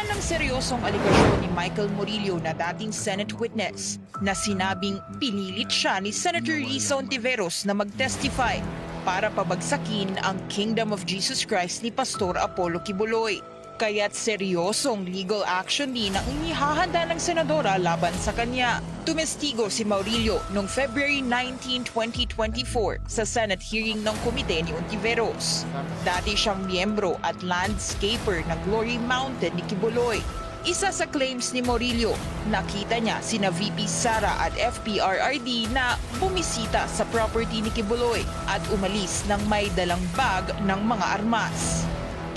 Binigyang ng seryosong aligasyon ni Michael Murillo na dating Senate witness na sinabing pinilit siya ni Senator Risa Ontiveros na mag-testify para pabagsakin ang Kingdom of Jesus Christ ni Pastor Apollo Kibuloy. Kaya't seryosong legal action din ang inihahanda ng senadora laban sa kanya. Tumestigo si Maurilio noong February 19, 2024 sa Senate hearing ng komite ni Ontiveros. Dati siyang miyembro at landscaper ng Glory Mountain ni Kibuloy. Isa sa claims ni Morillo, nakita niya sina VP Sara at FPRRD na bumisita sa property ni Kibuloy at umalis ng may dalang bag ng mga armas.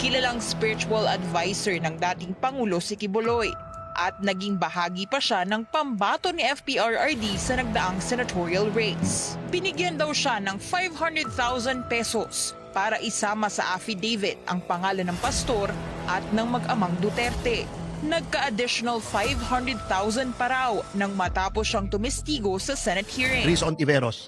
Kilalang spiritual advisor ng dating Pangulo si Kibuloy at naging bahagi pa siya ng pambato ni FPRRD sa nagdaang senatorial race. Binigyan daw siya ng 500,000 pesos para isama sa affidavit ang pangalan ng pastor at ng mag-amang Duterte. Nagka-additional 500,000 pa raw nang matapos siyang tumestigo sa Senate hearing. Riz Ontiveros.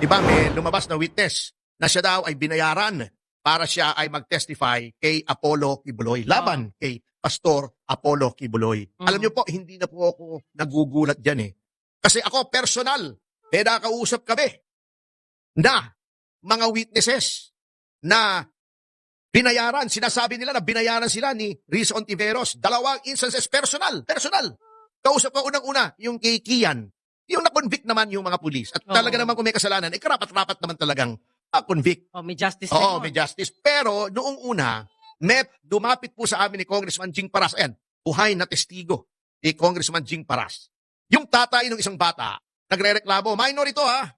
Di ba may lumabas na witness na siya daw ay binayaran para siya ay mag-testify kay Apollo Kibuloy. Laban kay Pastor Apollo Kibuloy. Mm. Alam niyo po, hindi na po ako nagugulat dyan eh. Kasi ako personal, may nakausap kami na mga witnesses na binayaran, sinasabi nila na binayaran sila ni Riz Ontiveros. Dalawang instances, personal, personal. Kausap ko unang-una, yung kay Kian, yung na-convict naman yung mga pulis. At talaga naman kung may kasalanan, eh karapat-rapat naman talagang ma-convict. Oh, may justice Oo, may justice. Pero noong una, may dumapit po sa amin ni Congressman Jing Paras. Ayan, buhay na testigo ni Congressman Jing Paras. Yung tatay ng isang bata, nagre-reklamo, minor ito ha.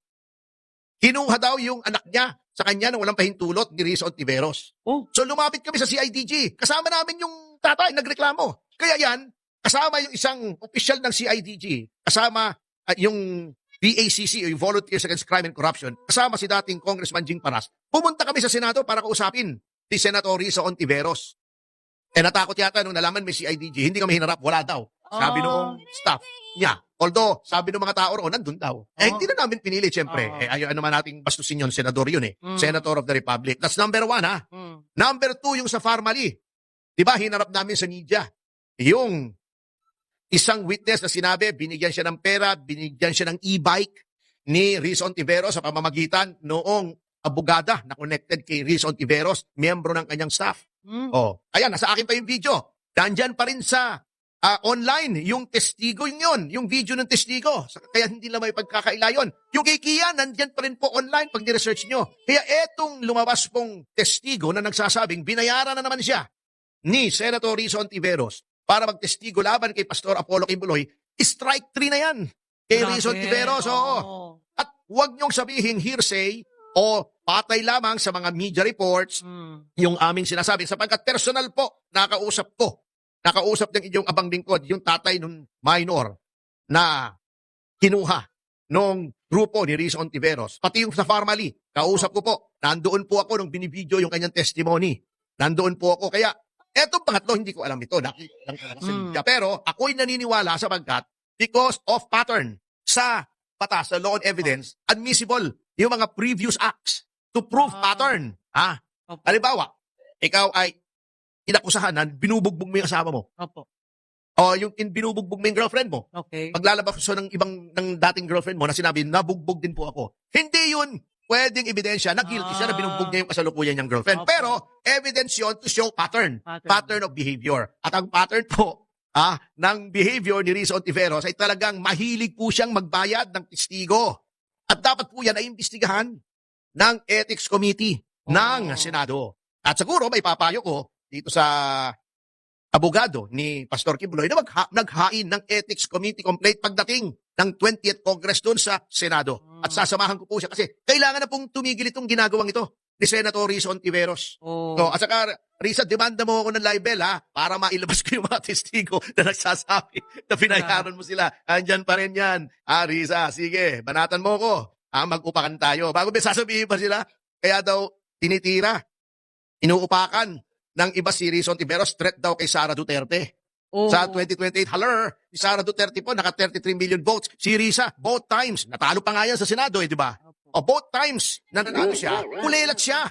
Kinuha daw yung anak niya sa kanya nang walang pahintulot ni Rizzo Ontiveros. Oh. So lumapit kami sa CIDG. Kasama namin yung tatay, nagreklamo. Kaya yan, kasama yung isang opisyal ng CIDG, kasama at yung VACC, o yung Volunteers Against Crime and Corruption, kasama si dating Congressman Jing Paras. Pumunta kami sa Senado para kausapin si Senator Rizzo Ontiveros. Eh natakot yata nung nalaman may CIDG, hindi kami hinarap, wala daw. Sabi Oh. noong staff niya. Although, sabi ng mga tao roon, nandun daw. Eh, Oh. hindi na namin pinili, siyempre. Oh. Eh, ayaw naman nating bastusin yun, senador yun eh. Mm. Senator of the Republic. That's number one, ha? Mm. Number two, yung sa Farmally. Di ba, hinarap namin sa media. Yung isang witness na sinabi, binigyan siya ng pera, binigyan siya ng e-bike ni Riz Ontiveros sa pamamagitan noong abogada na connected kay Riz Ontiveros, miyembro ng kanyang staff. Mm. Oh, ayan, nasa akin pa yung video. Nandyan pa rin sa ah, online, yung testigo yun yun, yung video ng testigo. Kaya hindi lang may pagkakaila yun. Yung kay Kia, nandyan pa rin po online pag ni-research nyo. Kaya etong lumabas pong testigo na nagsasabing binayaran na naman siya ni Senator Rizzo Ontiveros para magtestigo laban kay Pastor Apollo Kibuloy, strike 3 na yan. Kay Grabe. Rizzo Ontiveros, oo. Oo. At huwag niyong sabihin hearsay o patay lamang sa mga media reports Mm. yung aming sinasabi sapagkat personal po nakausap ko nakausap ng inyong abang lingkod yung tatay ng minor na kinuha nung grupo ni Rizzo Ontiveros pati yung sa Farmally kausap ko po nandoon po ako nung binibideo yung kanyang testimony nandoon po ako kaya etong pangatlo hindi ko alam ito nakita lang talaga sa Mm. media pero ako'y naniniwala sapagkat because of pattern sa batas sa law and evidence admissible yung mga previous acts to prove Ah. pattern ha Opo. Halimbawa, ikaw ay inakusahan na binubugbog mo yung asawa mo. Opo. O yung in, binubugbog mo yung girlfriend mo. Okay. Paglalabas so ng ibang ng dating girlfriend mo na sinabi, nabugbog din po ako. Hindi yun pwedeng ebidensya na guilty siya na Ah. binugbog niya yung kasalukuyan niyang girlfriend. Opo. Pero evidence yun to show pattern. Pattern. Pattern of behavior. At ang pattern po ah, ng behavior ni Rizzo Ontiveros ay talagang mahilig po siyang magbayad ng testigo. At dapat po yan ay imbestigahan ng Ethics Committee ng Oh. Senado. At siguro may papayo ko dito sa abogado ni Pastor Kibuloy na magha- naghain ng Ethics Committee complaint pagdating ng 20th Congress doon sa Senado. At sasamahan ko po siya kasi kailangan na pong tumigil itong ginagawang ito ni Senator Rizzo Ontiveros. Oh. So, at saka, Risa, demanda mo ako ng libel, ha? Para mailabas ko yung mga testigo na nagsasabi na pinayaran mo sila. Andyan pa rin yan. Ah, Risa, sige, banatan mo ko. Ah, mag-upakan tayo. Bago may sasabihin pa sila, kaya daw tinitira, inuupakan ng iba si Rizzo Ontiveros, threat daw kay Sara Duterte. Oh. Sa 2028, haler, si Sara Duterte po, naka 33 million votes. Si Risa, both times. Natalo pa nga yan sa Senado, eh, di ba? O both times na nanalo siya, kulelat siya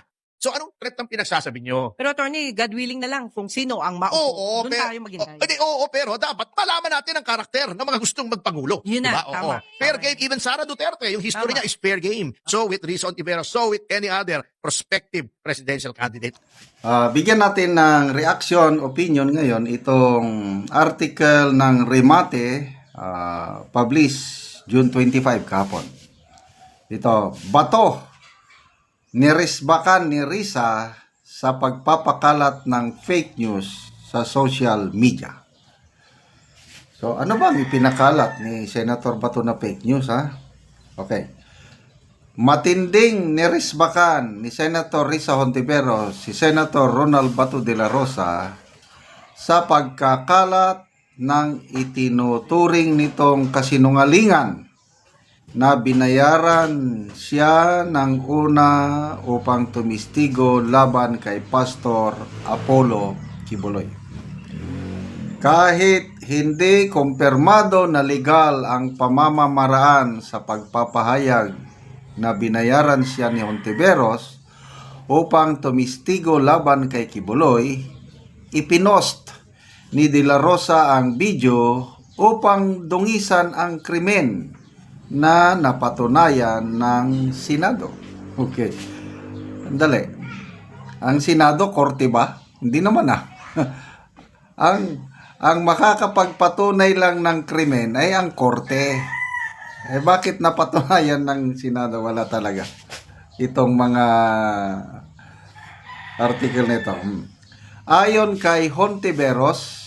So anong threat ang pinagsasabi nyo? Pero attorney, God willing na lang kung sino ang maupo. Oo, Doon pero, tayo maghintay. hindi, oo, pero dapat malaman natin ang karakter ng mga gustong magpangulo. Yun na, Diba? Oo. tama. Fair Tama. game, even Sara Duterte, yung history Tama. niya is fair game. So with Risa Ontiveros, so with any other prospective presidential candidate. Ah, bigyan natin ng reaction, opinion ngayon itong article ng Remate ah, published June 25 kahapon. Ito, bato nirisbakan ni Risa sa pagpapakalat ng fake news sa social media. So, ano ba ang ipinakalat ni Senator Bato na fake news, ha? Okay. Matinding nirisbakan ni Senator Risa Hontiveros si Senator Ronald Bato de la Rosa sa pagkakalat ng itinuturing nitong kasinungalingan na binayaran siya ng una upang tumistigo laban kay Pastor Apollo Kibuloy. Kahit hindi kumpirmado na legal ang pamamamaraan sa pagpapahayag na binayaran siya ni Hontiveros upang tumistigo laban kay Kibuloy, ipinost ni De La Rosa ang video upang dungisan ang krimen na napatunayan ng Senado. Okay. Andali. Ang Senado, korte ba? Hindi naman ah. ang ang makakapagpatunay lang ng krimen ay ang korte. Eh bakit napatunayan ng Senado? Wala talaga. Itong mga article nito. Hmm. Ayon kay Hontiveros,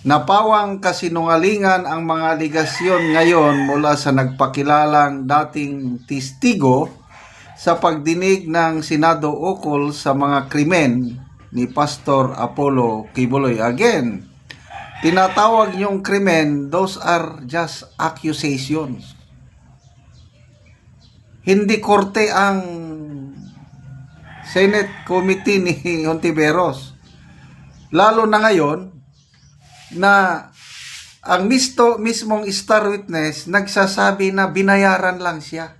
napawang kasinungalingan ang mga aligasyon ngayon mula sa nagpakilalang dating testigo sa pagdinig ng Senado ukol sa mga krimen ni Pastor Apollo Kibuloy. Again, tinatawag yung krimen, those are just accusations. Hindi korte ang Senate Committee ni Hontiveros. Lalo na ngayon na ang misto mismong star witness nagsasabi na binayaran lang siya.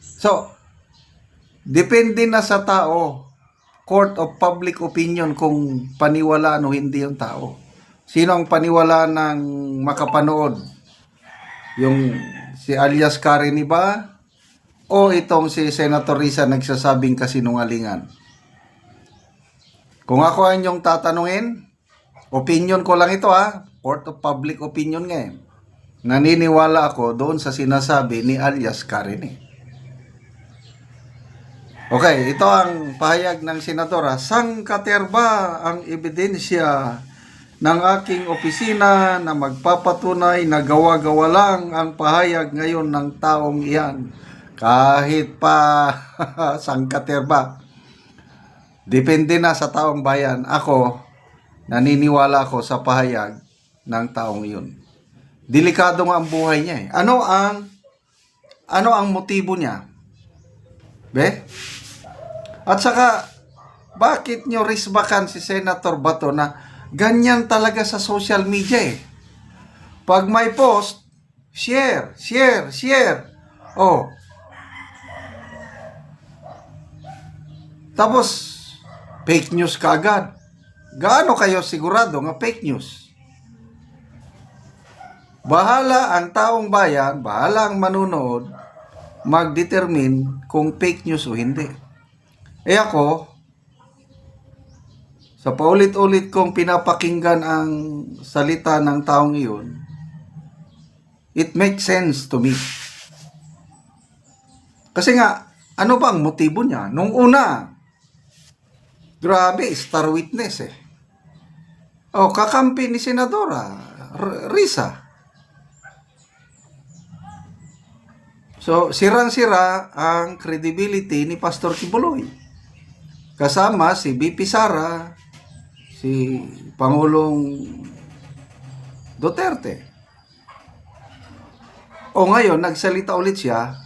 So, depende na sa tao, court of public opinion kung paniwalaan o hindi yung tao. Sino ang paniwala ng makapanood? Yung si alias Karini ba? O itong si Senator Risa nagsasabing kasinungalingan? Kung ako ang inyong tatanungin, opinion ko lang ito ha, court of public opinion nga eh. Naniniwala ako doon sa sinasabi ni alias Karini. Okay, ito ang pahayag ng senadora. Sang katerba ang ebidensya ng aking opisina na magpapatunay na gawa-gawa lang ang pahayag ngayon ng taong iyan. Kahit pa sang katerba. Depende na sa taong bayan. Ako, naniniwala ako sa pahayag ng taong iyon. Delikado nga ang buhay niya eh. Ano ang ano ang motibo niya? Be? At saka, bakit nyo risbakan si Senator Bato na ganyan talaga sa social media eh? Pag may post, share, share, share. Oh. Tapos, fake news kaagad. Gaano kayo sigurado nga fake news? Bahala ang taong bayan, bahala ang manunood, mag-determine kung fake news o hindi. Eh ako, sa paulit-ulit kong pinapakinggan ang salita ng taong iyon, it makes sense to me. Kasi nga, ano ba ang motibo niya? Nung una, grabe, star witness eh. Oh, kakampi ni Senadora R- Risa. So, sirang-sira ang credibility ni Pastor Kibuloy. Kasama si BP Sara, si Pangulong Duterte. O ngayon, nagsalita ulit siya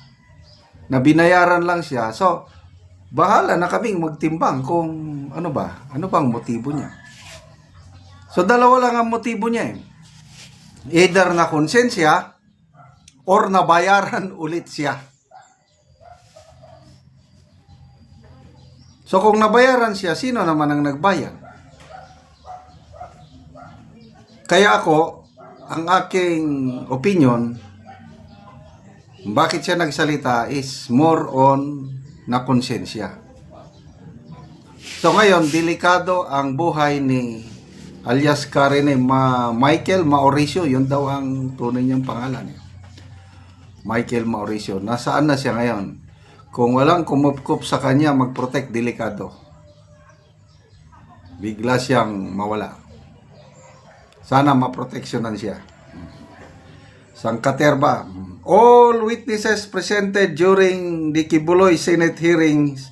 na binayaran lang siya. So, bahala na kaming magtimbang kung ano ba, ano bang motibo niya. So, dalawa lang ang motibo niya eh. Either na konsensya or nabayaran ulit siya. So kung nabayaran siya, sino naman ang nagbayad? Kaya ako, ang aking opinion, bakit siya nagsalita is more on na konsensya. So ngayon, delikado ang buhay ni alias Karen Ma Michael Mauricio, yun daw ang tunay niyang pangalan. eh. Michael Mauricio. Nasaan na siya ngayon? Kung walang kumupkup sa kanya, mag-protect, delikado. Bigla siyang mawala. Sana maproteksyonan siya. Sangkaterba. All witnesses presented during the Kibuloy Senate hearings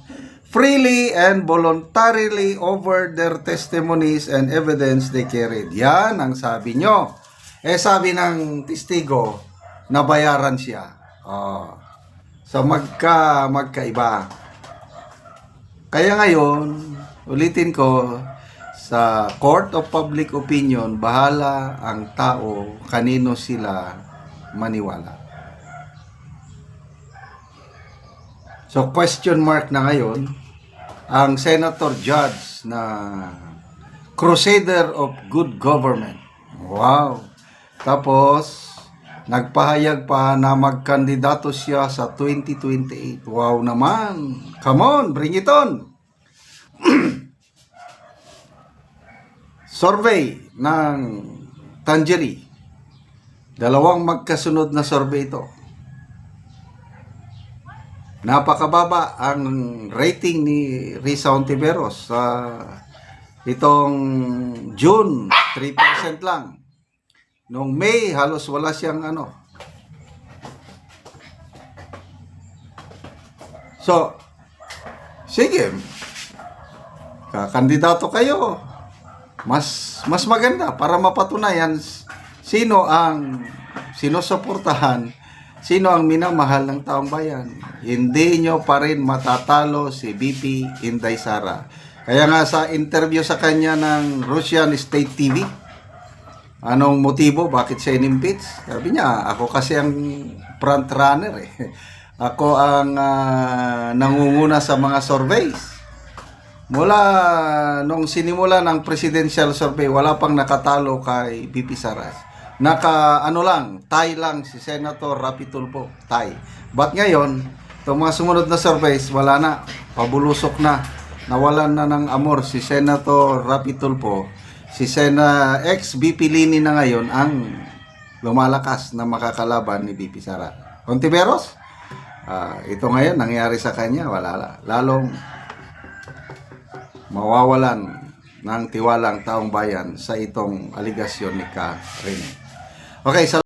freely and voluntarily over their testimonies and evidence they carried. Yan ang sabi nyo. Eh sabi ng testigo, nabayaran siya. Oh. So magka magkaiba. Kaya ngayon, ulitin ko, sa court of public opinion, bahala ang tao kanino sila maniwala. So question mark na ngayon, ang Senator Judge na Crusader of Good Government. Wow! Tapos, nagpahayag pa na magkandidato siya sa 2028. Wow naman! Come on, bring it on! survey ng Tangerie. Dalawang magkasunod na survey ito. Napakababa ang rating ni Risa Ontiveros sa itong June, 3% lang. Noong May, halos wala siyang ano. So, sige, kakandidato kayo mas mas maganda para mapatunayan sino ang sinusuportahan, sino ang minamahal ng taong bayan. Hindi nyo pa rin matatalo si BP Inday Sara. Kaya nga sa interview sa kanya ng Russian State TV, anong motibo, bakit siya inimpeach? Sabi niya, ako kasi ang front runner eh. Ako ang ah, nangunguna sa mga surveys. Mula nung sinimula ng presidential survey, wala pang nakatalo kay BP Saras. Naka ano lang, tie lang si Senator Rapi Tulfo, tie. But ngayon, itong mga sumunod na surveys, wala na, pabulusok na. Nawalan na ng amor si Senator Rapi Tulfo. Si Sena ex-BP Lini na ngayon ang lumalakas na makakalaban ni BP Sara. Contiveros, ah, ito ngayon nangyari sa kanya, wala la. Lalong mawawalan ng tiwalang taong bayan sa itong aligasyon ni Ka Rene. Okay, sa